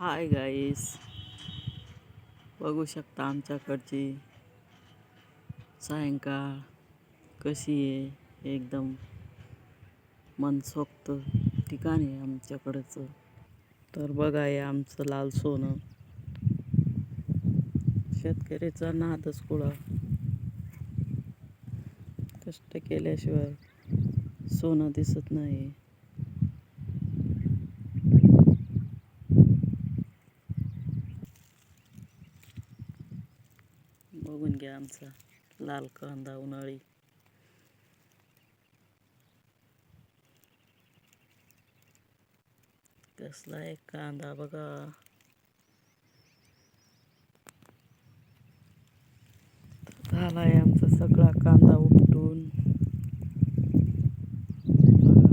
Hi guys बघू शकता आमच्याकडची सायंकाळ कशी आहे. एकदम मनसोक्त ठिकाण आहे आमच्याकडचं. तर बघा हे आमचं लाल सोनं. शेतकऱ्याचा नादच कुळा कष्ट केल्याशिवाय सोनं दिसत नाही बघून घ्या आमचा लाल कांदा उन्हाळी. कसला एक कांदा बघा. झालाय आमचा सगळा कांदा उपटून.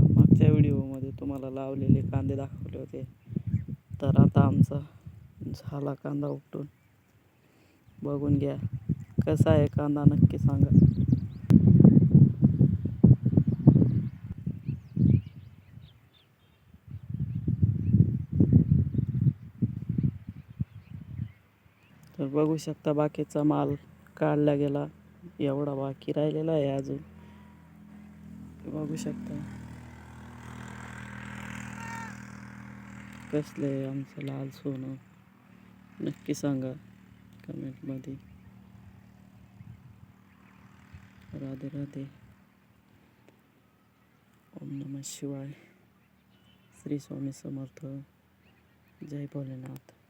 मागच्या व्हिडिओमध्ये तुम्हाला लावलेले कांदे दाखवले होते. तर आता आमचा झाला कांदा उपटून. बघून घ्या. कसा आहे कांदा नक्की सांगा. तर बघू शकता बाकीचा माल काढला गेला. एवढा बाकी राहिलेला आहे अजून. बघू शकता. कसलं आहे आमचं लाल सोनं? नक्की सांगा कमेंटमध्ये. राधे राधे. ओम नमः शिवाय. श्री स्वामी समर्थ. जय भोलेनाथ.